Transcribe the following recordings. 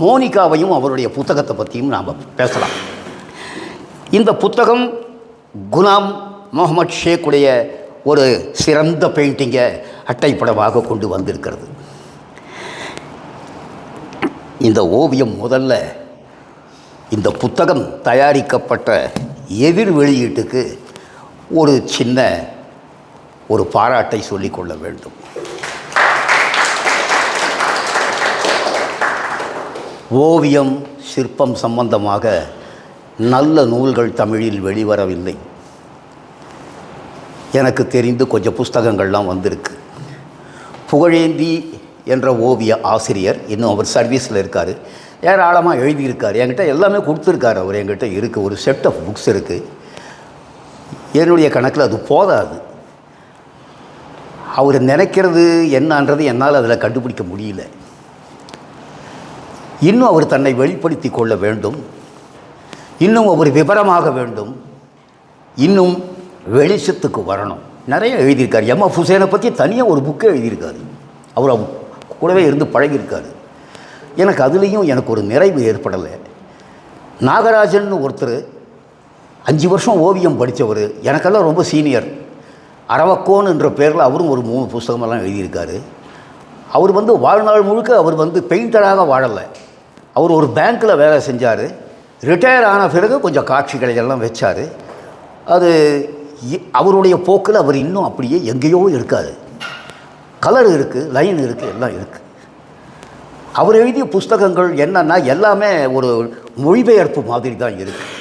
மோனிகாவையும் அவருடைய புத்தகத்தை பற்றியும் நாம் பேசலாம். இந்த புத்தகம் குலாம் முகமது ஷேக்குடைய ஒரு சிறந்த பெயிண்டிங்கை அட்டைப்படமாக கொண்டு வந்திருக்கிறது. இந்த ஓவியம் முதல்ல இந்த புத்தகம் தயாரிக்கப்பட்ட எதிர் வெளியீட்டுக்கு ஒரு சின்ன ஒரு பாராட்டை சொல்லிக்கொள்ள வேண்டும். ஓவியம் சிற்பம் சம்பந்தமாக நல்ல நூல்கள் தமிழில் வெளிவரவில்லை. எனக்கு தெரிந்து கொஞ்சம் புஸ்தகங்கள்லாம் வந்திருக்கு. புகழேந்தி என்ற ஓவிய ஆசிரியர் இன்னும் அவர் சர்வீஸில் இருக்கார். ஏராளமாக எழுதியிருக்கார். என்கிட்ட எல்லாமே கொடுத்துருக்காரு அவர். என்கிட்ட இருக்குது ஒரு செட் ஆஃப் புக்ஸ் இருக்குது என்னுடைய கணக்கில் அது போதாது. அவர் நினைக்கிறது என்னன்றது என்னால் அதில் கண்டுபிடிக்க முடியல. இன்னும் அவர் தன்னை வெளிப்படுத்தி கொள்ள வேண்டும். இன்னும் அவர் விவரமாக வேண்டும். இன்னும் வெளிச்சத்துக்கு வரணும். நிறைய எழுதியிருக்கார். எம் எஃப் ஹுசேனை பற்றி தனியாக ஒரு புக்கே எழுதியிருக்காரு. அவர் அவ- கூடவே இருந்து பழகியிருக்காரு. எனக்கு அதுலேயும் எனக்கு ஒரு நிறைவு ஏற்படலை. நாகராஜன் ஒருத்தர் அஞ்சு வருஷம் ஓவியம் படித்தவர். எனக்கெல்லாம் ரொம்ப சீனியர் அரவக்கோன் என்ற பேரில் அவரும் ஒரு மூணு புஸ்தகமெல்லாம் எழுதியிருக்காரு. அவர் வந்து வாழ்நாள் முழுக்க அவர் வந்து பெயிண்டராக வாழலை. அவர் ஒரு பேங்க்கில் வேலை செஞ்சார். ரிட்டையர் ஆன பிறகு கொஞ்சம் காட்சிகளை எல்லாம் வச்சார். அது அவருடைய போக்கில் அவர் இன்னும் அப்படியே எங்கேயோ இருக்காது கலர் இருக்குது லைன் இருக்குது எல்லாம் இருக்குது அவர் எழுதிய புஸ்தகங்கள் என்னென்னா எல்லாமே ஒரு மொழிபெயர்ப்பு மாதிரி தான் இருக்குது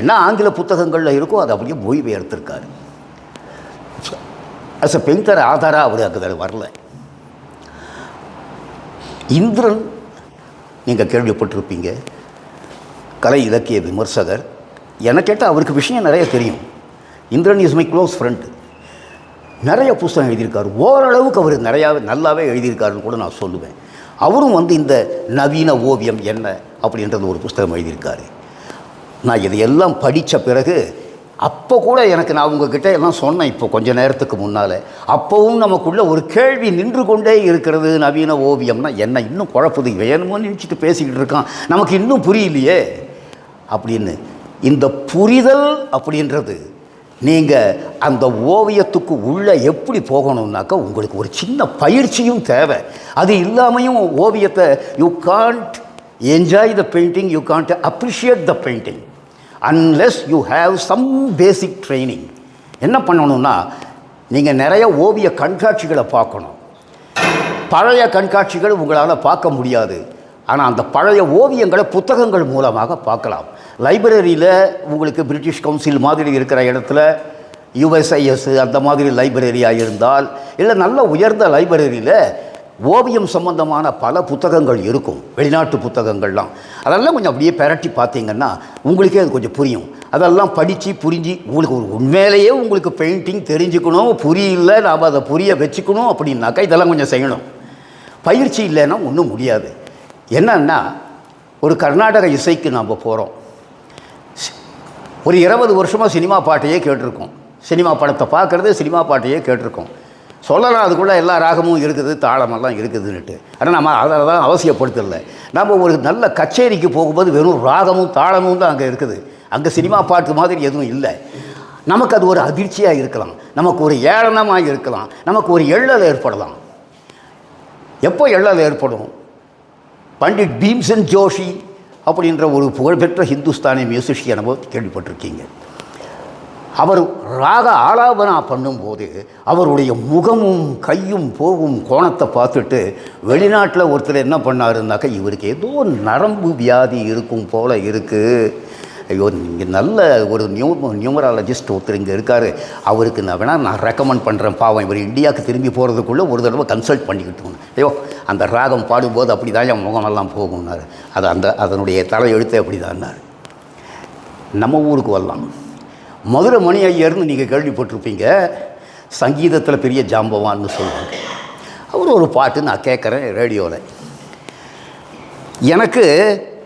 என்ன ஆங்கில புத்தகங்களில் இருக்கோ அதை அப்படியே மொழிபெயர்த்திருக்காரு. அஸ் அ பெயிண்டர் ஆதாராக அவர் அங்கே வரல. இந்திரன் நீங்கள் கேள்விப்பட்டிருப்பீங்க. கலை இலக்கிய விமர்சகர். என கேட்டால் அவருக்கு விஷயம் நிறைய தெரியும். Indiran is my close friend நிறைய புஸ்தகம் எழுதியிருக்காரு. ஓரளவுக்கு அவர் நிறையா நல்லாவே எழுதியிருக்காருன்னு கூட நான் சொல்லுவேன். அவரும் வந்து இந்த நவீன ஓவியம் என்ன அப்படின்றது ஒரு புஸ்தகம் எழுதியிருக்காரு. நான் இதையெல்லாம் படித்த பிறகு அப்போ கூட எனக்கு நான் உங்ககிட்ட எல்லாம் சொன்னேன் இப்போ கொஞ்ச நேரத்துக்கு முன்னால். அப்போவும் நமக்குள்ளே ஒரு கேள்வி நின்று கொண்டே இருக்கிறது நவீன ஓவியம்னா என்ன இன்னும் குழப்புது. வேணுமோ நினச்சிட்டு பேசிக்கிட்டு இருக்கான். நமக்கு இன்னும் புரியலையே. அப்படின்னு. இந்த புரிதல் அப்படின்றது நீங்கள் அந்த ஓவியத்துக்கு உள்ளே எப்படி போகணும்னாக்கா உங்களுக்கு ஒரு சின்ன பயிற்சியும் தேவை. அது இல்லாமையும் ஓவியத்தை you can't enjoy the painting you can't appreciate the painting unless you have some basic training என்ன பண்ணணும்னா நீங்கள் நிறைய ஓவிய கண்காட்சிகளை பார்க்கணும். பழைய கண்காட்சிகள் உங்களால் பார்க்க முடியாது. ஆனால் அந்த பழைய ஓவியங்களை புத்தகங்கள் மூலமாக பார்க்கலாம். லைப்ரரியில் உங்களுக்கு பிரிட்டிஷ் கவுன்சில் மாதிரி இருக்கிற இடத்துல யுஎஸ்ஐஎஸ் அந்த மாதிரி லைப்ரரியாக இருந்தால் இல்லை நல்ல உயர்ந்த லைப்ரரியில் ஓவியம் சம்பந்தமான பல புத்தகங்கள் இருக்கும். வெளிநாட்டு புத்தகங்கள்லாம். அதெல்லாம் கொஞ்சம் அப்படியே பெரட்டி பார்த்தீங்கன்னா உங்களுக்கே அது கொஞ்சம் புரியும். அதெல்லாம் படித்து புரிஞ்சு உங்களுக்கு ஒரு உண்மையிலேயே உங்களுக்கு பெயிண்டிங் தெரிஞ்சுக்கணும் புரியல நாம் அதை புரிய வச்சுக்கணும் அப்படின்னாக்கா இதெல்லாம் கொஞ்சம் செய்யணும். பயிற்சி இல்லைன்னா ஒன்றும் முடியாது. என்னன்னா ஒரு கர்நாடக இசைக்கு நாம் போகிறோம் ஒரு இருபது வருஷமாக சினிமா பாட்டையே கேட்டிருக்கோம். சினிமா படத்தை பார்க்குறது சினிமா பாட்டையே கேட்டிருக்கோம். சொல்லலாம் அதுக்குள்ளே எல்லா ராகமும் இருக்குது தாளமெல்லாம் இருக்குதுன்னுட்டு. ஆனால் நம்ம அதை தான் அவசியப்படுத்தலை. நம்ம ஒரு நல்ல கச்சேரிக்கு போகும்போது வெறும் ராகமும் தாளமும் தான் அங்கே இருக்குது. அங்கே சினிமா பாட்டு மாதிரி எதுவும் இல்லை. நமக்கு அது ஒரு அதிர்ச்சியாக இருக்கலாம். நமக்கு ஒரு ஏளனமாக இருக்கலாம். நமக்கு ஒரு எள்ளல் ஏற்படலாம். எப்போ எள்ளல் ஏற்படும்? பண்டிட் பீம்சன் ஜோஷி அப்படின்ற ஒரு புகழ்பெற்ற ஹிந்துஸ்தானி மியூசிஷியனவோ கேள்விப்பட்டிருக்கீங்க. அவர் ராக ஆலாபனா பண்ணும்போது அவருடைய முகமும் கையும் போகும் கோணத்தை பார்த்துட்டு வெளிநாட்டில் ஒருத்தர் என்ன பண்ணாருன்னாக்கா இவருக்கு ஏதோ நரம்பு வியாதி இருக்கும் போல் இருக்குது ஐயோ இங்கே நல்ல ஒரு நியூ நியூமராலஜிஸ்ட் ஒருத்தர் இங்கே இருக்கார். அவருக்கு நான் வேணால் நான் ரெக்கமெண்ட் பண்ணுறேன் பாவம் இவர் இந்தியாவுக்கு திரும்பி போகிறதுக்குள்ளே ஒரு தடவை கன்சல்ட் பண்ணிக்கிட்டோம் ஐயோ அந்த ராகம் பாடும்போது அப்படி தான் என் முகமெல்லாம் போகும்னாரு. அது அந்த அதனுடைய தலையெழுத்து அப்படி தான்னார் நம்ம ஊருக்கு வரலாம். மதுரை மணி ஐயர்னு நீங்கள் கேள்விப்பட்டிருப்பீங்க. சங்கீதத்தில் பெரிய ஜாம்பவான்னு சொல்லுவாங்க. அவர் ஒரு பாட்டு நான் கேட்குறேன் ரேடியோவில் எனக்கு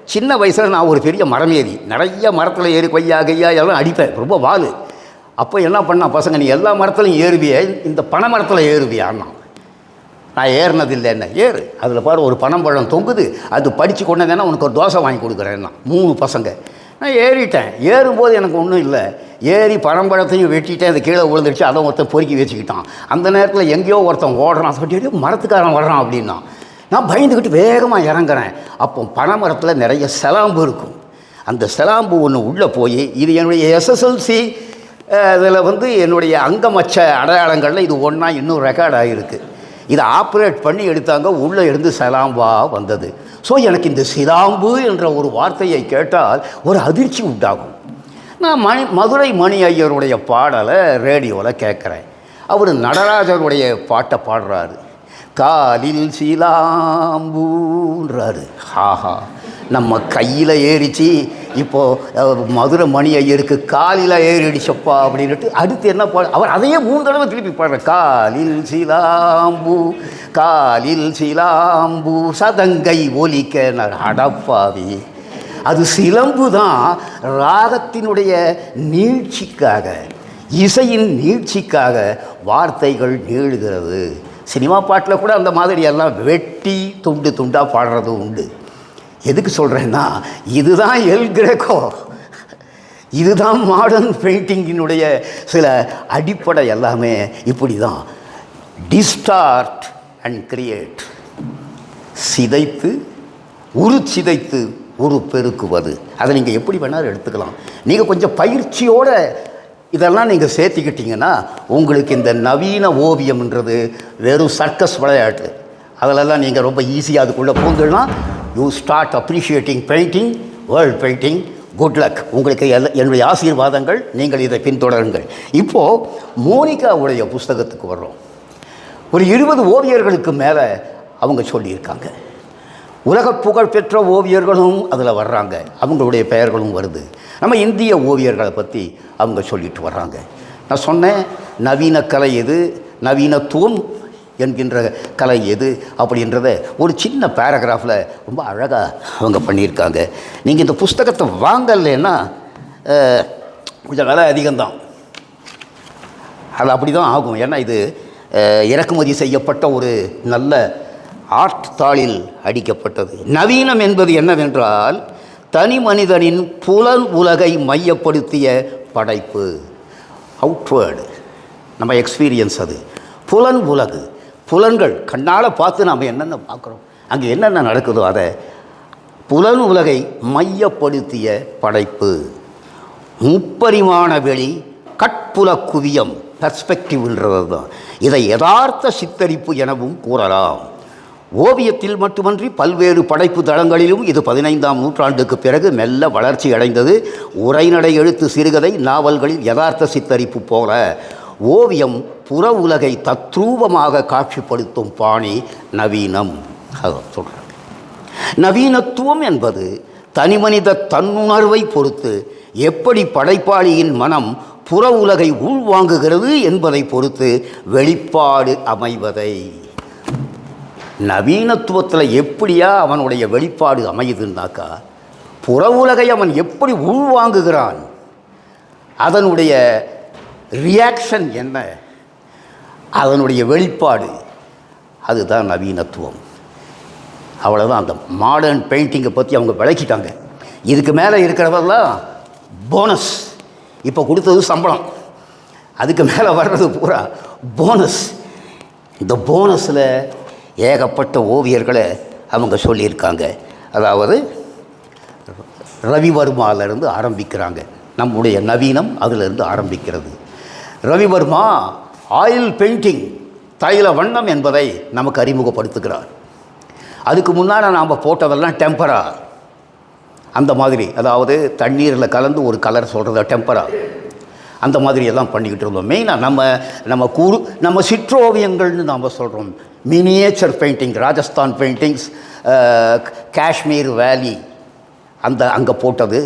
சின்ன வயசில் நான் ஒரு பெரிய மரம் ஏறி நிறைய மரத்தில் ஏறி கொய்யா கையா எல்லாம் அடிப்பேன். ரொம்ப வால். அப்போ என்ன பண்ணா பசங்க நீ எல்லா மரத்துலையும் ஏறுவியே இந்த பனை மரத்தில் ஏறுவியான்னா? நான் ஏறினதில்லை என்ன? ஏறு. அதில் பாரு ஒரு பனம்பழம் தொங்குது. அது படித்து கொண்டு உனக்கு ஒரு தோசை வாங்கி கொடுக்குறேன்னா. மூணு பசங்க. நான் ஏறிட்டேன். ஏறும்போது எனக்கு ஒன்றும் இல்லை. ஏறி பனம்பழத்தையும் வெட்டிட்டேன். அது கீழே விழுந்துருச்சு. அதை ஒருத்தன் பொறுக்கி வச்சுக்கிட்டான். அந்த நேரத்தில் எங்கேயோ ஒருத்தன் ஓடுறான். சொல்லி மரத்துக்காரன் வர்றான் அப்படின்னா நான் பயந்துக்கிட்டு வேகமாக இறங்குறேன். அப்போ பனைமரத்தில் நிறைய செலாம்பு இருக்கும். அந்த செலாம்பு ஒன்று உள்ளே போய் இது என்னுடைய எஸ்எஸ்எல்சி இதில் வந்து என்னுடைய அங்கமச்ச அடையாளங்களில் இது ஒன்றா இன்னும் ரெக்கார்ட் ஆகிருக்கு இதை ஆப்ரேட் பண்ணி எடுத்தாங்க. உள்ளே இருந்து சிலாம்பா வந்தது. ஸோ எனக்கு இந்த சிலாம்பு என்ற ஒரு வார்த்தையை கேட்டால் ஒரு அதிர்ச்சி உண்டாகும். நான் மணி மதுரை மணி ஐயருடைய பாடலை ரேடியோவில் கேட்குறேன். அவர் நடராஜருடைய பாட்டை பாடுறாரு. காலில் சிலாம்பூன்றாரு. ஹாஹா நம்ம கையில் ஏறிச்சு இப்போது மதுரை மணி ஐயருக்கு காலில் ஏறிடுச்சப்பா அப்படின்ட்டு அடுத்து என்ன பாடு அவர் அதையே மூணு தடவை திருப்பி பாடுறார் காலில் சிலாம்பு காலில் சிலாம்பு சதங்கை ஒலிக்க அடப்பாவி. அது சிலம்பு தான் ராகத்தினுடைய நீழ்ச்சிக்காக இசையின் நீட்சிக்காக வார்த்தைகள் நீளுகிறது. சினிமா பாட்டில் கூட அந்த மாதிரி எல்லாம் வெட்டி துண்டு துண்டாக பாடுறது உண்டு. எதுக்கு சொல்கிறேன்னா இதுதான் எல் கிரேக்கோ இதுதான் மாடர்ன் பெயிண்டிங்கினுடைய சில அடிப்படை எல்லாமே இப்படி தான் டிஸ்டார்ட் அண்ட் கிரியேட் சிதைத்து உரு சிதைத்து உரு பெருக்குவது. அதை நீங்கள் எப்படி வேணாலும் எடுத்துக்கலாம். நீங்கள் கொஞ்சம் பயிற்சியோடு இதெல்லாம் நீங்கள் சேர்த்துக்கிட்டீங்கன்னா உங்களுக்கு இந்த நவீன ஓவியம்ன்றது வெறும் சர்க்கஸ் விளையாட்டு. அதிலெல்லாம் நீங்கள் ரொம்ப ஈஸியாக அதுக்குள்ளே பூந்துடனா you start appreciating painting world painting good luck உங்களுக்கு எல்ல என்னுடைய ஆசீர்வாதங்கள். நீங்கள் இதை பின்தொடருங்கள். இப்போது மோனிகாவுடைய புஸ்தகத்துக்கு வர்றோம். ஒரு இருபது ஓவியர்களுக்கு மேலே அவங்க சொல்லியிருக்காங்க. உலக புகழ் பெற்ற ஓவியர்களும் அதில் வர்றாங்க. அவங்களுடைய பெயர்களும் வருது. நம்ம இந்திய ஓவியர்களை பற்றி அவங்க சொல்லிட்டு வர்றாங்க. நான் சொன்னேன் நவீன கலை எது? நவீனத்துவம் என்கின்ற கலை எது அப்படின்றத ஒரு சின்ன பேராகிராஃபில் ரொம்ப அழகாக அவங்க பண்ணியிருக்காங்க. நீங்கள் இந்த புஸ்தகத்தை வாங்கலைன்னா கொஞ்சம் விலை அதிகம்தான். அது அப்படி தான் ஆகும். ஏன்னா இது இறக்குமதி செய்யப்பட்ட ஒரு நல்ல ஆர்ட் தாளில் அடிக்கப்பட்டது. நவீனம் என்பது என்னவென்றால் தனி மனிதனின் புலன் உலகை மையப்படுத்திய படைப்பு. அவுட்வேர்டு நம்ம எக்ஸ்பீரியன்ஸ் அது. புலன் உலகு. புலன்கள் கண்ணால் பார்த்து நாம் என்னென்ன பார்க்குறோம்? அங்கே என்னென்ன நடக்குதோ அதை புலன் உலகை மையப்படுத்திய படைப்பு. முப்பரிமாண வெளி கட்புல குவியம் பெர்ஸ்பெக்டிவ்ன்றது தான் இதை யதார்த்த சித்தரிப்பு எனவும் கூறலாம். ஓவியத்தில் மட்டுமன்றி பல்வேறு படைப்பு தளங்களிலும் இது பதினைந்தாம் நூற்றாண்டுக்கு பிறகு மெல்ல வளர்ச்சி அடைந்தது. உரைநடை எழுத்து சிறுகதை நாவல்களில் யதார்த்த சித்தரிப்பு போல. ஓவியம் புற உலகை தத்ரூபமாக காட்சிப்படுத்தும் பாணி நவீனம். சொல்கிறார் நவீனத்துவம் என்பது தனிமனித தன்னுணர்வை பொறுத்து எப்படி படைப்பாளியின் மனம் புற உலகை உள்வாங்குகிறது என்பதை பொறுத்து வெளிப்பாடு அமைவதை. நவீனத்துவத்தில் எப்படியா அவனுடைய வெளிப்பாடு அமையுதுன்னாக்கா புற உலகை அவன் எப்படி உள்வாங்குகிறான் அதனுடைய ரியாக்ஷன் என்ன? அதனுடைய வெளிப்பாடு அதுதான் நவீனத்துவம். அவ்வளோதான் அந்த மாடர்ன் பெயிண்டிங்கை பற்றி அவங்க விளக்கிட்டாங்க. இதுக்கு மேலே இருக்கிறதெல்லாம் போனஸ் இப்போ கொடுத்தது சம்பளம். அதுக்கு மேலே வர்றது பூரா போனஸ் இந்த போனஸில் ஏகப்பட்ட ஓவியர்களை அவங்க சொல்லியிருக்காங்க. அதாவது ரவிவர்மாவிலேருந்து ஆரம்பிக்கிறாங்க. நம்முடைய நவீனம் அதிலிருந்து ஆரம்பிக்கிறது. ரவிவர்மா ஆயில் பெயிண்டிங் தைல வண்ணம் என்பதை நமக்கு அறிமுகப்படுத்துகிறார். அதுக்கு முன்னால் நாம் போட்டதெல்லாம் டெம்பரா அந்த மாதிரி அதாவது தண்ணீரில் கலந்து ஒரு கலர் சொல்கிறத டெம்பரா அந்த மாதிரி எல்லாம் பண்ணிக்கிட்டு இருந்தோம். மெயினாக நம்ம நம்ம கூறு நம்ம சிற்றோவியங்கள்னு நாம் சொல்கிறோம் miniature painting Rajasthan paintings Kashmir valley அந்த அங்கே போட்டது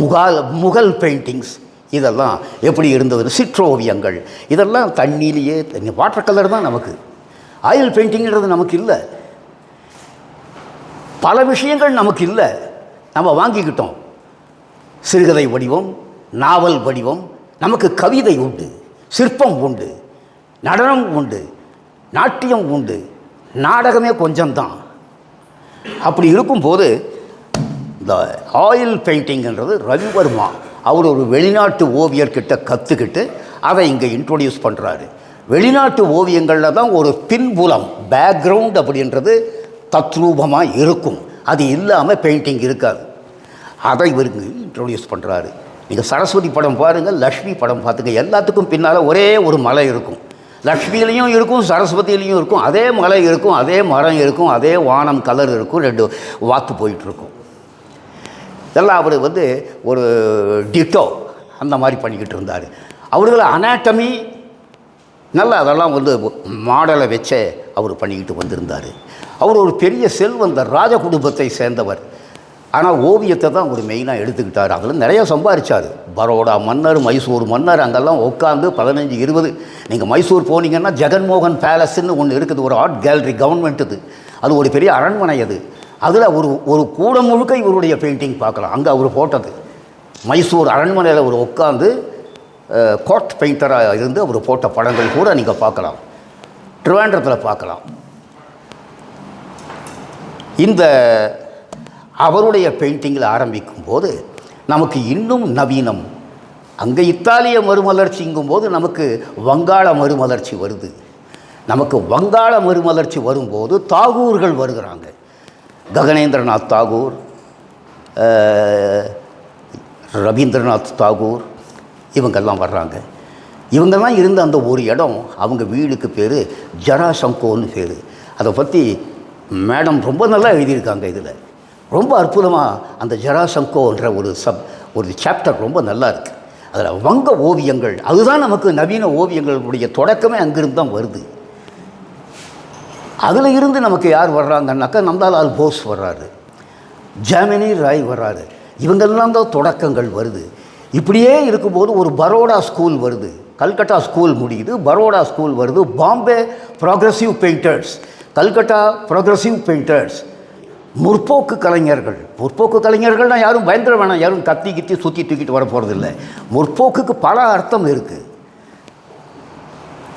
முகால் முகல் பெயிண்டிங்ஸ் இதெல்லாம் எப்படி இருந்தது சிற்றோவியங்கள் இதெல்லாம் தண்ணியிலேயே வாட்டர் கலர் தான் நமக்கு. ஆயில் பெயிண்டிங்கிறது நமக்கு இல்லை. பல விஷயங்கள் நமக்கு இல்லை. நம்ம வாங்கிக்கிட்டோம். சிறுகதை வடிவம் நாவல் வடிவம் நமக்கு கவிதை உண்டு சிற்பம் உண்டு நடனம் உண்டு நாட்டியம் உண்டு நாடகமே கொஞ்சம்தான். அப்படி இருக்கும்போது இந்த ஆயில் பெயிண்டிங்கிறது ரவிவர்மா அவர் ஒரு வெளிநாட்டு ஓவியர்கிட்ட கற்றுக்கிட்டு அதை இங்கே இன்ட்ரொடியூஸ் பண்ணுறாரு வெளிநாட்டு ஓவியங்களில் தான் ஒரு பின்புலம் பேக்ரவுண்ட் அப்படின்றது தத்ரூபமாக இருக்கும். அது இல்லாமல் பெயிண்டிங் இருக்காது. அதை இவருக்கு இன்ட்ரொடியூஸ் பண்ணுறாரு நீங்கள் சரஸ்வதி படம் பாருங்கள் லக்ஷ்மி படம் பார்த்துங்க எல்லாத்துக்கும் பின்னால் ஒரே ஒரு மலை இருக்கும். லக்ஷ்மியிலையும் இருக்கும் சரஸ்வதியிலையும் இருக்கும். அதே மலை இருக்கும் அதே மரம் இருக்கும் அதே வானம் கலர் இருக்கும் ரெண்டு வாத்து போயிட்டுருக்கும் இதெல்லாம் அவர் வந்து ஒரு டிட்டோ அந்த மாதிரி பண்ணிக்கிட்டு இருந்தார். அவர்கள் அனாட்டமி நல்லா அதெல்லாம் வந்து மாடலை வச்சே அவர் பண்ணிக்கிட்டு வந்திருந்தார். அவர் ஒரு பெரிய செல்வந்தர் ராஜ குடும்பத்தை சேர்ந்தவர். ஆனால் ஓவியத்தை தான் அவர் மெயினாக எடுத்துக்கிட்டார். அதில் நிறையா சம்பாதிச்சார் பரோடா மன்னர் மைசூர் மன்னர் அங்கெல்லாம் உட்காந்து பதினஞ்சு இருபது. நீங்கள் மைசூர் போனீங்கன்னா ஜெகன்மோகன் பேலஸ்ன்னு ஒன்று இருக்குது. ஒரு ஆர்ட் கேலரி கவர்மெண்ட்டுது அது ஒரு பெரிய அரண்மனை அது. அதில் ஒரு ஒரு கூடம் முழுக்க இவருடைய பெயிண்டிங் பார்க்கலாம். அங்கே அவர் போட்டது. மைசூர் அரண்மனையில் அவர் உட்காந்து கோட் பெயிண்டராக இருந்து அவர் போட்ட படங்கள் கூட நீங்கள் பார்க்கலாம். ட்ரிவாண்டத்தில் பார்க்கலாம். இந்த அவருடைய பெயிண்டிங்கில் ஆரம்பிக்கும் போது நமக்கு இன்னும் நவீனம். அங்கே இத்தாலிய மறுமலர்ச்சிங்கும் போது நமக்கு வங்காள மறுமலர்ச்சி வருது. நமக்கு வங்காள மறுமலர்ச்சி வரும்போது தாகூர்கள் வருகிறாங்க. ககனேந்திரநாத் தாகூர் ரவீந்திரநாத் தாகூர் இவங்கெல்லாம் வர்றாங்க. இவங்கெல்லாம் இருந்த அந்த ஒரு இடம் அவங்க வீடுக்கு பேர் ஜராசங்கோன்னு பேர். அதை பற்றி மேடம் ரொம்ப நல்லா எழுதியிருக்காங்க இதில். ரொம்ப அற்புதமாக அந்த ஜராசங்கோன்ற ஒரு சப் ஒரு சாப்டர் ரொம்ப நல்லா இருக்குது அதில் வங்க ஓவியங்கள் அதுதான் நமக்கு நவீன ஓவியங்களுடைய தொடக்கமே அங்கிருந்து தான் வருது. அதில் இருந்து நமக்கு யார் வர்றாங்கன்னாக்கா நந்தாலால் போஸ் வர்றாரு. ஜாமினி ராய் வர்றாரு. இவங்கெல்லாம் தான் தொடக்கங்கள் வருது. இப்படியே இருக்கும்போது ஒரு பரோடா ஸ்கூல் வருது. கல்கட்டா ஸ்கூல் முடியுது. பரோடா ஸ்கூல் வருது. Bombay progressive painters Calcutta progressive painters முற்போக்கு கலைஞர்கள். முற்போக்கு கலைஞர்கள்னால் யாரும் பயந்துட வேணாம். யாரும் கத்தி கித்தி சுற்றி தூக்கிட்டு வர போகிறதில்ல முற்போக்குக்கு பல அர்த்தம் இருக்குது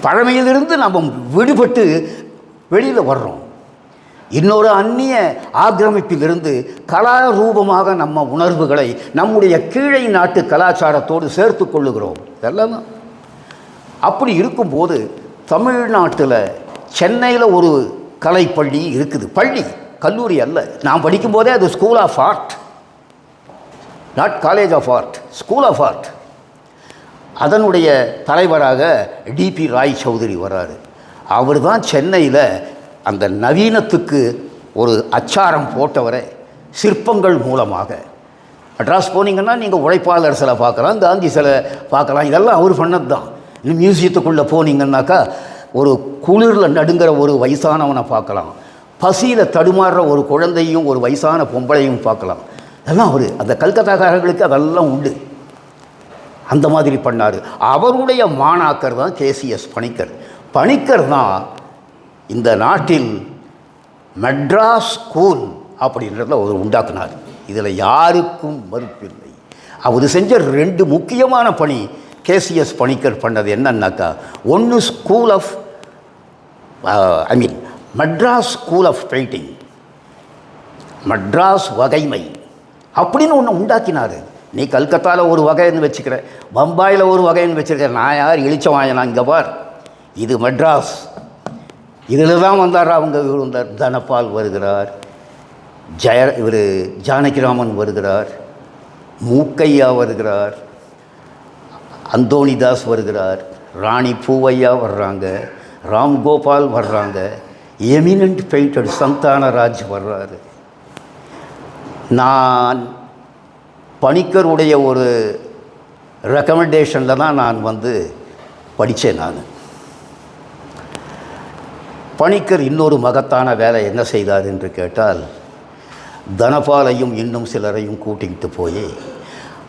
பழமையிலிருந்து நம்ம விடுபட்டு வெளியில் வர்றோம். இன்னொரு அந்நிய ஆக்கிரமிப்பிலிருந்து கலாரூபமாக நம்ம உணர்வுகளை நம்முடைய கீழை நாட்டு கலாச்சாரத்தோடு சேர்த்து கொள்ளுகிறோம். இதெல்லாம் தான். அப்படி இருக்கும்போது தமிழ்நாட்டில் சென்னையில் ஒரு கலைப்பள்ளி இருக்குது. பள்ளி கல்லூரி அல்ல. நான் படிக்கும்போதே அது school of art not college of art school of art அதனுடைய தலைவராக டிபி ராய் சௌதரி வராரு அவர் தான் சென்னையில் அந்த நவீனத்துக்கு ஒரு அச்சாரம் போட்டவரை சிற்பங்கள் மூலமாக. மெட்ராஸ் போனீங்கன்னா நீங்கள் உழைப்பாளர் சிலை பார்க்கலாம் காந்தி சிலை பார்க்கலாம் இதெல்லாம் அவர் பண்ணது தான் இன்னும் மியூசியத்துக்குள்ளே போனீங்கன்னாக்கா ஒரு குளிரில் நடுங்கிற ஒரு வயசானவனை பார்க்கலாம். பசியில் தடுமாறுற ஒரு குழந்தையும் ஒரு வயசான பொம்பளையும் பார்க்கலாம். அதெல்லாம் அவர் அந்த கல்கத்தாக்காரர்களுக்கு அதெல்லாம் உண்டு. அந்த மாதிரி பண்ணார். அவருடைய மாணாக்கர் தான் கேசிஎஸ் பணிக்கர். பணிக்கர் தான் இந்த நாட்டில் மெட்ராஸ் ஸ்கூல் அப்படின்றத அவர் உண்டாக்குனார். இதில் யாருக்கும் மறுப்பில்லை. அவர் செஞ்ச ரெண்டு முக்கியமான பணி கேசிஎஸ் பணிக்கர் பண்ணது என்னன்னாக்கா ஒன்று school of I mean Madras school of painting. Madras வகைமை. அப்படின்னு ஒன்று உண்டாக்கினார். நீ கல்கத்தாவில் ஒரு வகைன்னு வச்சுக்கிற பம்பாயில் ஒரு வகைன்னு வச்சுருக்க நான் யார் இழிச்ச வாங்கினா இங்கே பார். இது மெட்ராஸ். இதில் தான் வந்தார் அவங்க இவர் வந்தார் தனபால் வருகிறார். ஜெய இவர் ஜானகிராமன் வருகிறார். மூக்கையா வருகிறார். அந்தோணிதாஸ் வருகிறார். ராணி பூவையா வர்றாங்க. ராம் கோபால் வர்றாங்க. எமினண்ட் பெயிண்டர் சந்தானராஜ் வர்றாரு. நான் பணிக்கருடைய ஒரு ரெக்கமெண்டேஷனில் தான் நான் வந்து படித்தேன் நான். பணிக்கர் இன்னொரு மகத்தான வேலை என்ன செய்தார் என்று கேட்டால் தனபாலையும் இன்னும் சிலரையும் கூட்டிக்கிட்டு போய்.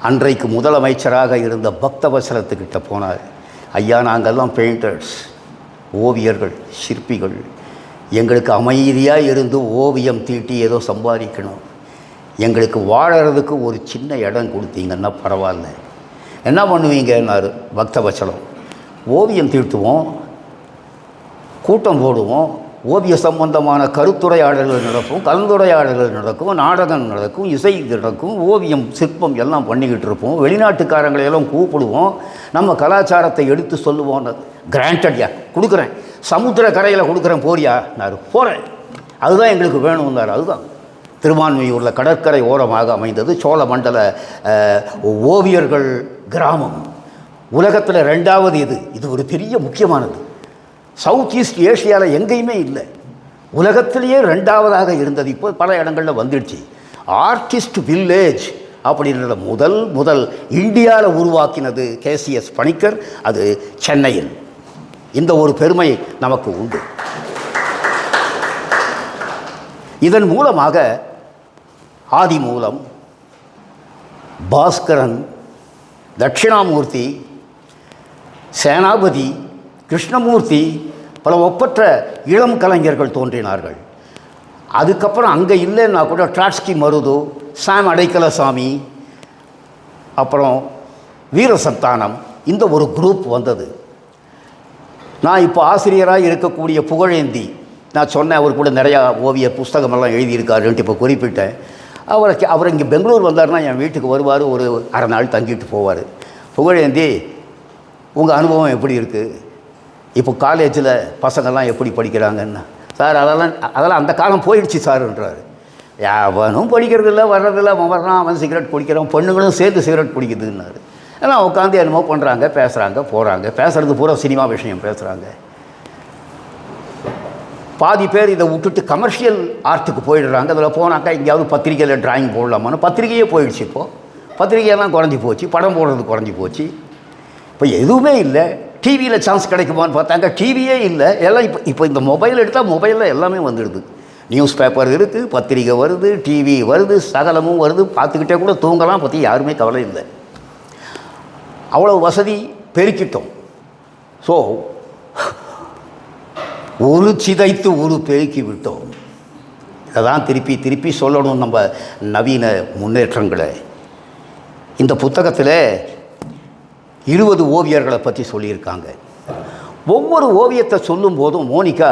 அன்றைக்கு முதலமைச்சராக இருந்த பக்தவசலத்துக்கிட்ட போனார். ஐயா நாங்கள்லாம் பெயிண்டர்ஸ் ஓவியர்கள் சிற்பிகள். எங்களுக்கு அமைதியாக இருந்து ஓவியம் தீட்டி ஏதோ சம்பாதிக்கணும். எங்களுக்கு வாழறதுக்கு ஒரு சின்ன இடம் கொடுத்தீங்கன்னா பரவாயில்ல. என்ன பண்ணுவீங்கன்னாரு பக்தவச்சலம் ஓவியம் தீட்டுவோம் கூட்டம் போடுவோம். ஓவிய சம்பந்தமான கருத்துரையாடல்கள் நடக்கும் கலந்துரையாடல்கள் நடக்கும் நாடகம் நடக்கும் இசை நடக்கும் ஓவியம் சிற்பம் எல்லாம் பண்ணிக்கிட்டு இருப்போம். வெளிநாட்டுக்காரங்களை எல்லாம் கூப்பிடுவோம். நம்ம கலாச்சாரத்தை எடுத்து சொல்லுவோம். கிராண்டட்யா கொடுக்குறேன். சமுத்திர கரையில் கொடுக்குறேன் போறியா? நான் போகிறேன் அதுதான் எங்களுக்கு வேணும்னாரு அதுதான். திருவான்மையூரில் கடற்கரை ஓரமாக அமைந்தது. சோழ மண்டல ஓவியர்கள் கிராமம். உலகத்தில் ரெண்டாவது இது. இது ஒரு பெரிய முக்கியமானது. சவுத் ஈஸ்ட் ஏஷியாவில் எங்கேயுமே இல்லை. உலகத்திலேயே ரெண்டாவதாக இருந்தது. இப்போ பல இடங்களில் வந்துடுச்சு. ஆர்டிஸ்ட் வில்லேஜ் அப்படின்றத முதல் முதல் இந்தியாவில் உருவாக்கினது கேசிஎஸ் பணிக்கர் அது சென்னையில். இந்த ஒரு பெருமை நமக்கு உண்டு. இதன் மூலமாக ஆதி மூலம் பாஸ்கரன் தட்சிணாமூர்த்தி சேனாபதி கிருஷ்ணமூர்த்தி பல ஒப்பற்ற இளம் கலைஞர்கள் தோன்றினார்கள். அதுக்கப்புறம் அங்கே இல்லைன்னா கூட ட்ராட்ஸ்கி மருது சாம் அடைக்கலசாமி அப்புறம் வீரசந்தானம் இந்த ஒரு குரூப் வந்தது. நான் இப்போ ஆசிரியராக இருக்கக்கூடிய புகழேந்தி நான் சொன்னேன் அவர் கூட நிறையா ஓவிய புஸ்தகமெல்லாம் எழுதியிருக்காருன்ட்டு இப்போ குறிப்பிட்டேன். அவரை அவர் இங்கே பெங்களூர் வந்தாருன்னா என் வீட்டுக்கு வருவார் ஒரு அரை நாள் தங்கிட்டு போவார். புகழேந்தி உங்கள் அனுபவம் எப்படி இருக்குது இப்போ காலேஜில் பசங்கள்லாம் எப்படி படிக்கிறாங்கன்னு. சார் அதெல்லாம் அதெல்லாம் அந்த காலம் போயிடுச்சு சாருன்றார். அவனும் படிக்கிறதில்ல வர்றதில்ல. அவன் வர்றான் அவன் சிகரெட் குடிக்கிறான் பொண்ணுங்களும் சேர்த்து சிகரெட் குடிக்குதுன்னாரு. எல்லாம் உட்காந்து என்னமோ பண்ணுறாங்க பேசுகிறாங்க போகிறாங்க பேசுகிறது பூரா சினிமா விஷயம் பேசுகிறாங்க பாதி பேர் இதை விட்டுட்டு கமர்ஷியல் ஆர்ட்டுக்கு போயிடுறாங்க. அதில் போனாக்கா எங்கேயாவது பத்திரிக்கையில் டிராயிங் போடலாமான்னு பத்திரிக்கையே போயிடுச்சு இப்போது பத்திரிகையெல்லாம் குறைஞ்சி போச்சு படம் போடுறது குறைஞ்சி போச்சு. இப்போ எதுவுமே இல்லை. டிவியில் சான்ஸ் கிடைக்குமான்னு பார்த்தாங்க டிவியே இல்லை. எல்லாம் இப்போ இப்போ இந்த மொபைல் எடுத்தால் மொபைலில் எல்லாமே வந்துடுது. நியூஸ் பேப்பர் இருக்குது பத்திரிக்கை வருது டிவி வருது சகலமும் வருது. பார்த்துக்கிட்டே கூட தூங்கலாம் பற்றி யாருமே கவலை இல்லை. அவ்வளோ வசதி பெருக்கிட்டோம். ஸோ ஒரு சிதைத்து ஒரு பெருக்கி விட்டோம். இதான் திருப்பி திருப்பி சொல்லணும் நம்ம நவீன முன்னேற்றங்களை. இந்த புத்தகத்தில் இருபது ஓவியர்களை பற்றி சொல்லியிருக்காங்க. ஒவ்வொரு ஓவியத்தை சொல்லும் போதும் மோனிகா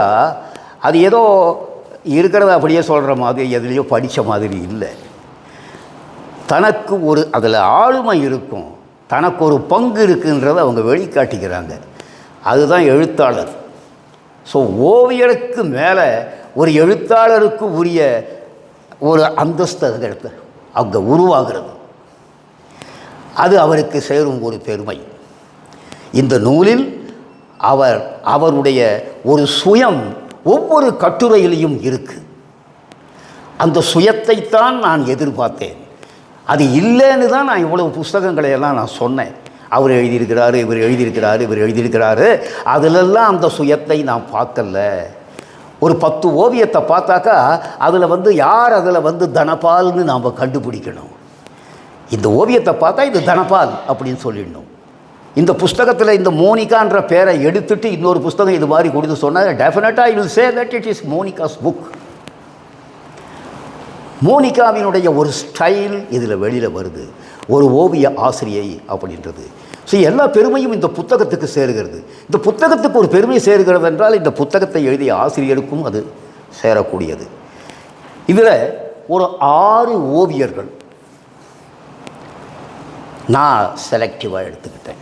அது ஏதோ இருக்கிறத அப்படியே சொல்கிற மாதிரி எதுலேயோ படித்த மாதிரி இல்லை. தனக்கு ஒரு அதில் ஆளுமை இருக்கும். தனக்கு ஒரு பங்கு இருக்குன்றதை அவங்க வெளிக்காட்டிக்கிறாங்க. அதுதான் எழுத்தாளர். ஸோ ஓவியருக்கு மேலே ஒரு எழுத்தாளருக்கு உரிய ஒரு அந்தஸ்து அதுக்கு அங்கே உருவாகிறது. அது அவருக்கு சேரும் ஒரு பெருமை. இந்த நூலில் அவர் அவருடைய ஒரு சுயம் ஒவ்வொரு கட்டுரையிலையும் இருக்கு. அந்த சுயத்தைத்தான் நான் எதிர்பார்த்தேன். அது இல்லைன்னு தான் நான் இவ்வளவு புஸ்தகங்களை எல்லாம் நான் சொன்னேன். அவர் எழுதியிருக்கிறாரு இவர் எழுதியிருக்கிறாரு இவர் எழுதியிருக்கிறாரு. அதிலெல்லாம் அந்த சுயத்தை நான் பார்க்கல. ஒரு பத்து ஓவியத்தை பார்த்தாக்கா அதில் வந்து யார் அதில் வந்து தனபால்னு நாம் கண்டுபிடிக்கணும். இந்த ஓவியத்தை பார்த்தா இது தனபால் அப்படின்னு சொல்லிடணும். இந்த புஸ்தகத்தில் இந்த மோனிகான்ற பேரை எடுத்துட்டு இன்னொரு புஸ்தகம் இது மாதிரி கொடுத்து சொன்னால் டெஃபினட்டாக will say that it is Monica's book மோனிகாவினுடைய ஒரு ஸ்டைல் இதில் வெளியில் வருது. ஒரு ஓவிய ஆசிரியை அப்படின்றது. ஸோ எல்லா பெருமையும் இந்த புத்தகத்துக்கு சேருகிறது. இந்த புத்தகத்துக்கு ஒரு பெருமை சேருகிறது என்றால் இந்த புத்தகத்தை எழுதிய ஆசிரியருக்கும் அது சேரக்கூடியது. இதில் ஒரு ஆறு ஓவியர்கள் நான் செலக்டிவாக எடுத்துக்கிட்டேன்.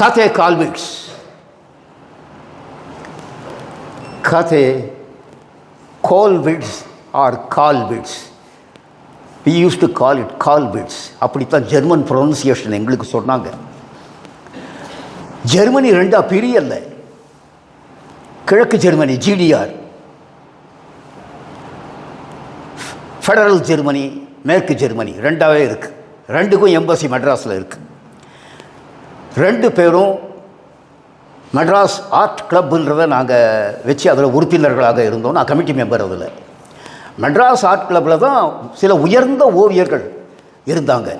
Kathe Kollwitz. Kathe Kollwitz or Kollwitz. We used to call it Kollwitz. அப்படித்தான் ஜெர்மன் ப்ரொனன்சியேஷன் எங்களுக்கு சொன்னாங்க. ஜெர்மனி ரெண்டாக பிரியல்ல கிழக்கு ஜெர்மனி ஜிடிஆர் ஃபெடரல் ஜெர்மனி மேற்கு ஜெர்மனி ரெண்டாவே இருக்குது ரெண்டுக்கும் எம்பசி மெட்ராஸில் இருக்குது ரெண்டு பேரும் மெட்ராஸ் ஆர்ட் கிளப்புன்றதை நாங்கள் வச்சு அதில் உறுப்பினர்களாக இருந்தோம். நான் கமிட்டி மெம்பர் அதில். மெட்ராஸ் ஆர்ட் கிளப்பில் தான் சில உயர்ந்த ஓவியர்கள் இருந்தாங்க.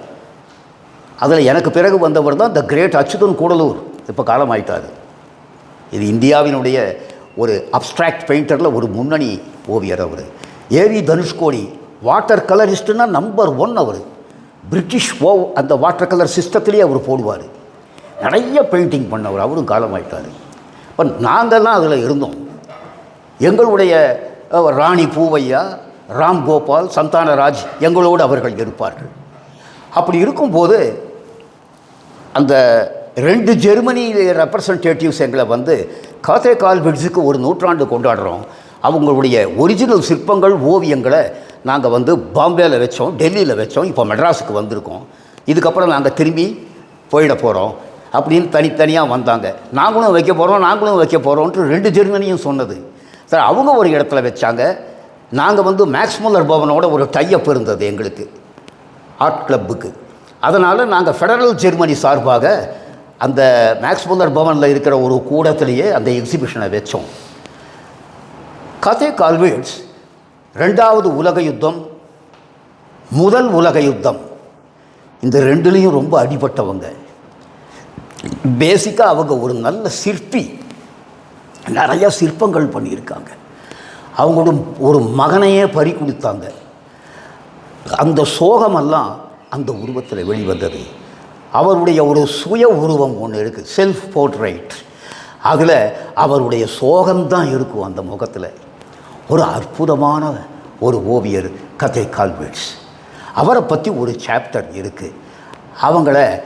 அதில் எனக்கு பிறகு வந்தவர் தான் த கிரேட் அச்சுதன் கூடலூர். இப்போ காலமாயிட்டார். இது இந்தியாவினுடைய ஒரு அப்ஸ்ட்ராக்ட் பெயிண்டரில் ஒரு முன்னணி ஓவியர் அவர். ஏவி தனுஷ்கோடி வாட்டர் கலரிஸ்ட்டுன்னா நம்பர் ஒன் அவர். பிரிட்டிஷ் ஓ அந்த வாட்டர் கலர் சிஸ்டத்துலேயே அவர் போடுவார். நிறைய பெயிண்டிங் பண்ணவர் அவரும் காலமாயிட்டார். இப்போ நாங்கள்லாம் அதில் இருந்தோம். எங்களுடைய ராணி பூவையா ராம் கோபால் சந்தானராஜ் எங்களோடு அவர்கள் இருப்பார்கள். அப்படி இருக்கும்போது அந்த ரெண்டு ஜெர்மனியில் ரெப்ரசன்டேட்டிவ்ஸ் எங்களை வந்து காத்தே கால்விட்ஸுக்கு ஒரு நூற்றாண்டு கொண்டாடுறோம். அவங்களுடைய ஒரிஜினல் சிற்பங்கள் ஓவியங்களை நாங்கள் வந்து பாம்பேயில் வச்சோம் டெல்லியில் வச்சோம் இப்போ மெட்ராஸுக்கு வந்திருக்கோம். இதுக்கப்புறம் நாங்கள் திரும்பி போயிட போகிறோம் அப்படின்னு தனித்தனியாக வந்தாங்க. நாங்களும் வைக்க போகிறோம் நாங்களும் வைக்க போகிறோன்ட்டு ரெண்டு ஜெர்மனியும் சொன்னது. சார் அவங்க ஒரு இடத்துல வச்சாங்க. நாங்கள் வந்து மேக்ஸ்முல்லர் பவனோட ஒரு டையப் இருந்தது எங்களுக்கு ஆர்ட் கிளப்புக்கு. அதனால் நாங்கள் ஃபெடரல் ஜெர்மனி சார்பாக அந்த மேக்ஸ்முல்லர் பவனில் இருக்கிற ஒரு கூடத்திலேயே அந்த எக்ஸிபிஷனை வச்சோம். கதே கால்வேட்ஸ் ரெண்டாவது உலக யுத்தம் முதல் உலக யுத்தம். இந்த ரெண்டுலேயும் ரொம்ப அடிபட்டவங்க. பேசிக்காக அவங்க ஒரு நல்ல சிற்பி. நிறையா சிற்பங்கள் பண்ணியிருக்காங்க. அவங்களோட ஒரு மகனையே பறி கொடுத்தாங்க. அந்த சோகமெல்லாம் அந்த உருவத்தில் வெளிவந்தது. அவருடைய ஒரு சுய உருவம் ஒன்று இருக்குது செல்ஃப் போர்ட்ரைட் அதில் அவருடைய சோகம்தான் இருக்கும் அந்த முகத்தில். ஒரு அற்புதமான ஒரு ஓவியர் கதை கால்வெட்ஸ் அவரை பற்றி ஒரு சாப்டர் இருக்குது அவங்கள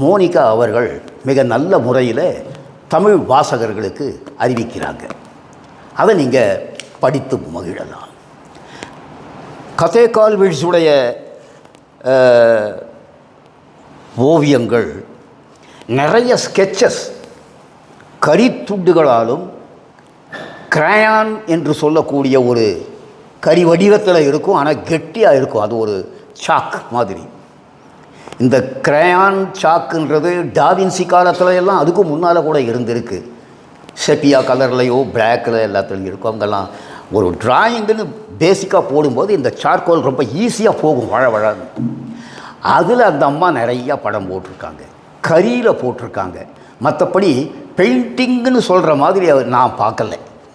மோனிகா அவர்கள் மிக நல்ல முறையில் தமிழ் வாசகர்களுக்கு அறிவிக்கிறாங்க. அதை நீங்கள் படித்து மகிழலாம். கதே கால்வெட்ஸுடைய ஓவியங்கள் நிறைய ஸ்கெச்சஸ் கரித்துண்டுகளாலும் கிரயான் என்று சொல்லக்கூடிய ஒரு கரி வடிவத்தில் இருக்கும் ஆனால் கெட்டியாக இருக்கும். அது ஒரு சாக் மாதிரி. இந்த கிரயான் சாக்குன்றது டாவின்சி காலத்தில் எல்லாம் அதுக்கும் முன்னால் கூட இருந்திருக்கு. செப்பியா கலர்லேயோ பிளாக்கில் எல்லாத்துலையும் இருக்கும். அங்கெல்லாம் ஒரு டிராயிங்குன்னு பேசிக்காக போடும்போது இந்த சார்கோல் ரொம்ப ஈஸியாக போகும் வழ வழன்னு. அதில் அந்த அம்மா நிறையா படம் போட்டிருக்காங்க. கரியில் போட்டிருக்காங்க. மற்றபடி பெயிண்டிங்னு சொல்கிற மாதிரி நான் பார்க்கல.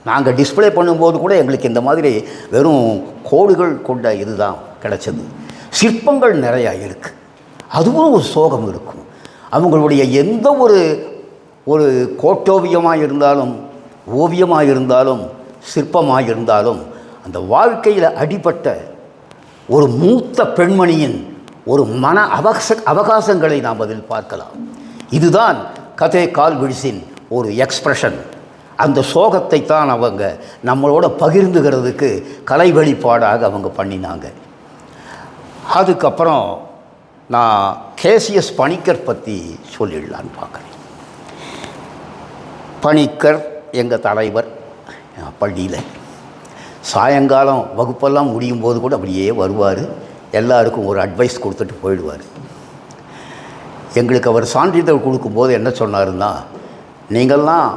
நாங்கள் டிஸ்ப்ளே பண்ணும்போது கூட எங்களுக்கு இந்த மாதிரி வெறும் கோடுகள் கொண்ட இதுதான் கிடச்சது. சிற்பங்கள் நிறையா இருக்குது அதுவும் ஒரு சோகம் இருக்கும். அவங்களுடைய எந்த ஒரு ஒரு கோட்டோவியமாக இருந்தாலும் ஓவியமாக இருந்தாலும் சிற்பமாக இருந்தாலும் அந்த வாழ்க்கையில் அடிபட்ட ஒரு மூத்த பெண்மணியின் ஒரு மன அவகாச அவகாசங்களை நாம் அதில் பார்க்கலாம். இதுதான் கதை கால்விழிசின் ஒரு எக்ஸ்பிரஷன் அந்த சோகத்தை தான் அவங்க நம்மளோட பகிர்ந்துகிறதுக்கு கலை வெளிப்பாடாக அவங்க பண்ணினாங்க. அதுக்கப்புறம் நான் கேசிஎஸ் பணிக்கர் பற்றி சொல்லிடலான்னு பார்க்குறேன். பணிக்கர் எங்கள் தலைவர் பள்ளியில். சாயங்காலம் வகுப்பெல்லாம் முடியும் போது கூட அப்படியே வருவார். எல்லாருக்கும் ஒரு அட்வைஸ் கொடுத்துட்டு போயிடுவார். எங்களுக்கு அவர் சான்றிதழ் கொடுக்கும்போது என்ன சொன்னாருன்னா நீங்கள்லாம்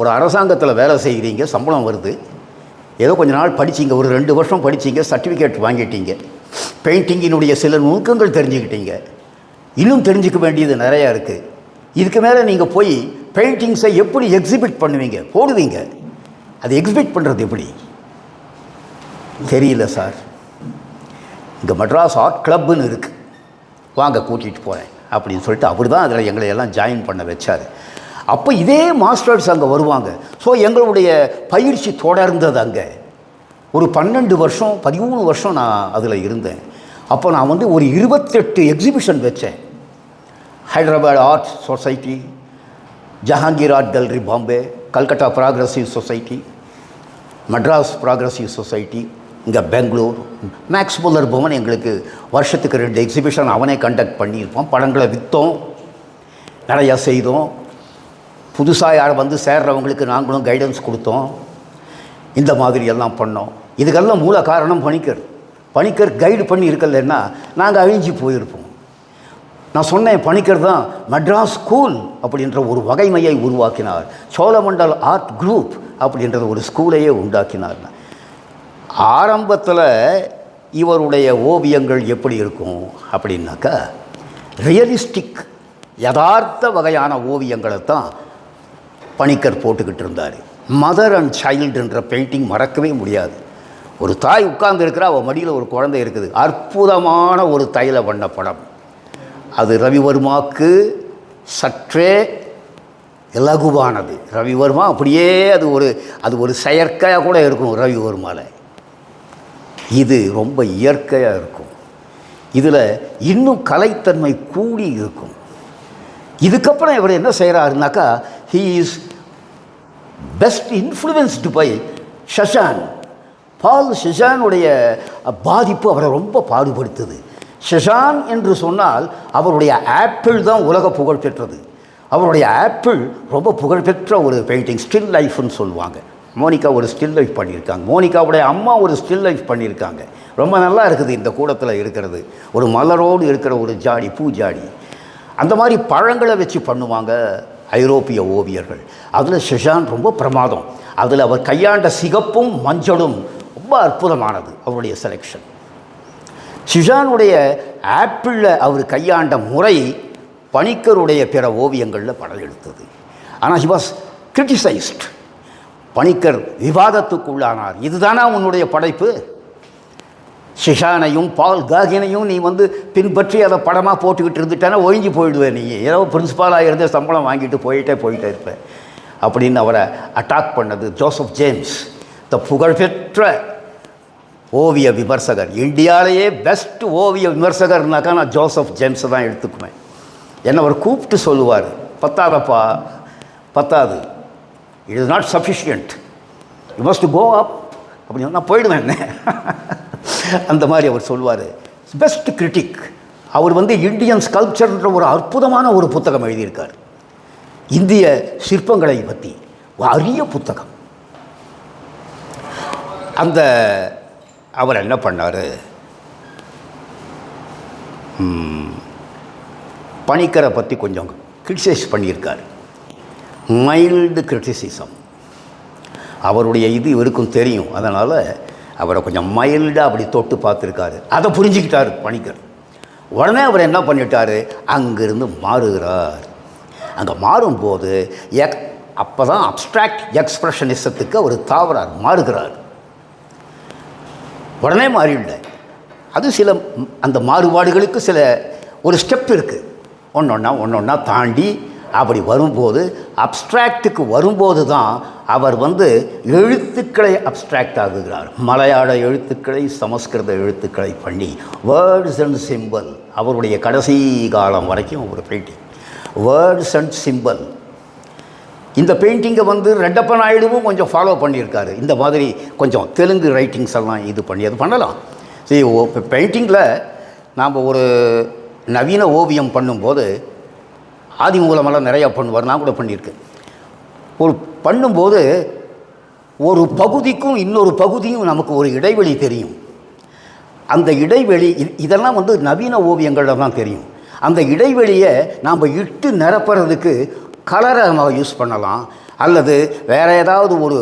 ஒரு அரசாங்கத்தில் வேலை செய்கிறீங்க சம்பளம் வருது. ஏதோ கொஞ்ச நாள் படிச்சிங்க ஒரு ரெண்டு வருஷம் படிச்சிங்க சர்டிஃபிகேட் வாங்கிட்டீங்க. பெயிண்டிங்கினுடைய சில நுணுக்கங்கள் தெரிஞ்சுக்கிட்டீங்க. இன்னும் தெரிஞ்சுக்க வேண்டியது நிறையா இருக்குது இதுக்கு மேலே நீங்கள் போய் பெயிண்டிங்ஸை எப்படி எக்ஸிபிட் பண்ணுவீங்க? போடுவீங்க. அது எக்ஸிபிட் பண்ணுறது எப்படி? தெரியல சார் இங்கே மெட்ராஸ் ஆர்ட் கிளப்புன்னு இருக்குது வாங்க கூட்டிகிட்டு போகிறேன் அப்படின்னு சொல்லிட்டு அவர் தான் அதில் எங்களை எல்லாம் ஜாயின் பண்ண வச்சார். அப்போ இதே மாஸ்டர்ஸ் அங்கே வருவாங்க. ஸோ எங்களுடைய பயிற்சி தொடர்ந்தது அங்கே. ஒரு பன்னெண்டு வருஷம் பதிமூணு வருஷம் நான் அதில் இருந்தேன். அப்போ நான் வந்து ஒரு இருபத்தெட்டு எக்ஸிபிஷன் வச்சேன். Hyderabad art society Jahangir art gallery Bombay Calcutta progressive society Madras progressive society இங்கே பெங்களூர் மேக்ஸ் புல்லர் பவன் எங்களுக்கு வருஷத்துக்கு ரெண்டு எக்ஸிபிஷன் அவனே கண்டக்ட் பண்ணியிருப்போம் படங்களை விற்றோம் நிறையா செய்தோம். புதுசாக யார் வந்து சேர்றவங்களுக்கு நாங்களும் கைடன்ஸ் கொடுத்தோம். இந்த மாதிரி எல்லாம் பண்ணோம். இதுக்கெல்லாம் மூல காரணம் பணிக்கர். பணிக்கர் கைடு பண்ணி இருக்கலன்னா நாங்கள் அழிஞ்சு போயிருப்போம். நான் சொன்னேன் பணிக்கர் தான் மெட்ராஸ் ஸ்கூல் அப்படின்ற ஒரு வகைமையை உருவாக்கினார். சோழமண்டல் ஆர்ட் குரூப் அப்படின்றது ஒரு ஸ்கூலையே உண்டாக்கினார். ஆரம்பத்தில் இவருடைய ஓவியங்கள் எப்படி இருக்கும் அப்படின்னாக்கா ரியலிஸ்டிக் யதார்த்த வகையான ஓவியங்களை தான் பணிக்கர் போட்டுக்கிட்டு இருந்தார். மதர் அண்ட் சைல்டுன்ற பெயிண்டிங் மறக்கவே முடியாது. ஒரு தாய் உட்கார்ந்து இருக்கிற அவள் மடியில் ஒரு குழந்தை இருக்குது. அற்புதமான ஒரு தைல வண்ண படம். அது ரவிவர்மாக்கு சற்றே இலகுவானது. ரவிவர்மா அப்படியே அது ஒரு அது ஒரு செயற்கையாக கூட இருக்கும் ரவிவர்மாவில் இது ரொம்ப இயற்கையாக இருக்கும். இதில் இன்னும் கலைத்தன்மை கூடி இருக்கும். இதுக்கப்புறம் இவர் என்ன செய்கிறாருனாக்கா he is best influenced by Cezanne Paul ஷஷானுடைய பாதிப்பு அவரை ரொம்ப பாடுபடுத்துது. ஷஷான் என்று சொன்னால் அவருடைய ஆப்பிள் தான் உலக புகழ் பெற்றது. அவருடைய ஆப்பிள் ரொம்ப புகழ்பெற்ற ஒரு பெயிண்டிங் ஸ்டில் லைஃப்னு சொல்லுவாங்க. மோனிகா ஒரு ஸ்டில் லைஃப் பண்ணியிருக்காங்க. மோனிகாவுடைய அம்மா ஒரு ஸ்டில் லைஃப் பண்ணியிருக்காங்க. ரொம்ப நல்லா இருக்குது இந்த கூடத்தில் இருக்கிறது. ஒரு மலரோடு இருக்கிற ஒரு ஜாடி பூ ஜாடி. அந்த மாதிரி பழங்களை வச்சு பண்ணுவாங்க ஐரோப்பிய ஓவியர்கள். அதில் ஷிஷான் ரொம்ப பிரமாதம். அதில் அவர் கையாண்ட சிகப்பும் மஞ்சளும் ரொம்ப அற்புதமானது அவருடைய செலெக்ஷன் ஷிஷானுடைய ஆப்பிளில் அவர் கையாண்ட முறை பணிக்கருடைய பிற ஓவியங்களில் படம் எடுத்தது. ஆனால் ஹி வாஸ் கிரிட்டிசைஸ்ட் பணிக்கர் விவாதத்துக்குள்ளானார். இதுதானா உன்னுடைய படைப்பு? ஷிஷானையும் பால் காகினையும் நீ வந்து பின்பற்றி அதை படமாக போட்டுக்கிட்டு இருந்துட்டேன்னா ஒழிஞ்சு போயிடுவேன் நீ. ஏதோ பிரின்ஸிபாலாக இருந்தே சம்பளம் வாங்கிட்டு போயிட்டே போயிட்டே இருப்பேன் அப்படின்னு அவரை அட்டாக் பண்ணது ஜோசப் ஜேம்ஸ் த புகழ்பெற்ற ஓவிய விமர்சகர். இந்தியாவிலேயே பெஸ்ட் ஓவிய விமர்சகர்னாக்கா நான் ஜோசப் ஜேம்ஸை தான் எடுத்துக்குவேன். என்னை அவர் கூப்பிட்டு சொல்லுவார் பத்தாதப்பா பத்தாது. It is not sufficient you must go up அப்படின்னு நான் போயிடுவேன். அந்த மாதிரி அவர் சொல்லுவார் பெஸ்ட் கிரிட்டிக் அவர் வந்து இந்தியன் ஸ்கல்ப்சர்ன்ற ஒரு அற்புதமான ஒரு புத்தகம் எழுதியிருக்கார். இந்திய சிற்பங்களை பற்றி ஒரு அரிய புத்தகம். அந்த அவர் என்ன பண்ணார்? பணிக்கரை பற்றி கொஞ்சம் கிரிட்டிசைஸ் பண்ணியிருக்கார். மைல்டு கிரிட்டிசிசம் அவருடைய இது இவருக்கும் தெரியும். அதனால் அவரை கொஞ்சம் மைல்டாக அப்படி தொட்டு பார்த்துருக்காரு. அதை புரிஞ்சுக்கிட்டார் பணிக்கர். உடனே அவர் என்ன பண்ணிட்டார்? அங்கிருந்து மாறுகிறார். அங்கே மாறும்போது எக் அப்போ தான் அப்ட்ராக்ட் எக்ஸ்பிரஷனிசத்துக்கு அவர் தாவரார் மாறுகிறார். உடனே மாறிவிட அது சில அந்த மாறுபாடுகளுக்கு சில ஒரு ஸ்டெப் இருக்குது ஒன்றொன்றா ஒன்று ஒன்றா தாண்டி அப்படி வரும்போது அப்ட்ராக்டுக்கு வரும்போது தான் அவர் வந்து எழுத்துக்களை அப்ஸ்ட்ராக்ட் ஆகுகிறார் மலையாள எழுத்துக்களை சமஸ்கிருத எழுத்துக்களை பண்ணி வேர்ட்ஸ் அண்ட் சிம்பல் அவருடைய கடைசி காலம் வரைக்கும் ஒரு பெயிண்டிங் வேர்ட்ஸ் அண்ட் சிம்பல் இந்த பெயிண்டிங்கை வந்து ரெட்டப்ப நாயுடுவும் கொஞ்சம் ஃபாலோ பண்ணியிருக்காரு. இந்த மாதிரி கொஞ்சம் தெலுங்கு ரைட்டிங்ஸ் எல்லாம் இது பண்ணி அது பண்ணலாம். சரி ஓ இப்போ பெயிண்டிங்கில் நாம் ஒரு நவீன ஓவியம் பண்ணும்போது ஆதி மூலமெல்லாம் நிறையா பண்ணுவார். நான் கூட பண்ணியிருக்கேன். ஒரு பண்ணும்போது ஒரு பகுதிக்கும் இன்னொரு பகுதியும் நமக்கு ஒரு இடைவெளி தெரியும். அந்த இடைவெளி இதெல்லாம் வந்து நவீன ஓவியங்களில் தான் தெரியும். அந்த இடைவெளியை நாம் இட்டு நிரப்புறதுக்கு கலரை நம்ம யூஸ் பண்ணலாம். அல்லது வேறு ஏதாவது ஒரு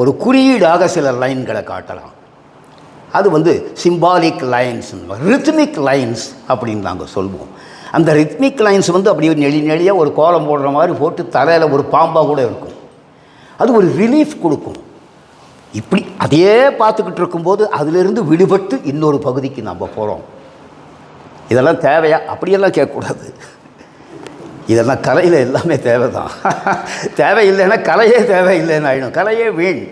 ஒரு குறியீடாக சில லைன்களை காட்டலாம். அது வந்து சிம்பாலிக் லைன்ஸ் ரித்மிக் லைன்ஸ் அப்படின்னு நாங்கள் சொல்லுவோம் அந்த ரித்மிக் லைன்ஸ் வந்து அப்படியே நெளி நெளியாக ஒரு கோலம் போடுற மாதிரி போட்டு தலையில் ஒரு பாம்பாக கூட இருக்கும். அது ஒரு ரிலீஃப் கொடுக்கும். இப்படி அதையே பார்த்துக்கிட்டு இருக்கும்போது அதிலிருந்து விடுபட்டு இன்னொரு பகுதிக்கு நம்ம போகிறோம் இதெல்லாம் தேவையா? அப்படியெல்லாம் கேட்கக்கூடாது. இதெல்லாம் கலையில் எல்லாமே தேவை தான் தேவையில்லைன்னா கலையே தேவையில்லைன்னு ஆகிடும் கலையே வீண்.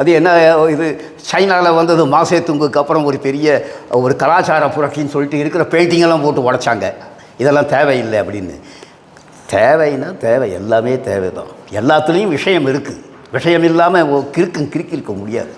அது என்ன இது சைனாவில் வந்தது மாசே துங்குக்கு அப்புறம் ஒரு பெரிய ஒரு கலாச்சார புரட்சின்னு சொல்லிட்டு இருக்கிற பெயிண்டிங்கெல்லாம் போட்டு உடைச்சாங்க. இதெல்லாம் தேவையில்லை அப்படின்னு. தேவைன்னா தேவை எல்லாமே தேவை தான் எல்லாத்துலேயும் விஷயம் இருக்குது விஷயம் இல்லாமல் கிறுக்கும் கிறுக்கிருக்க முடியாது.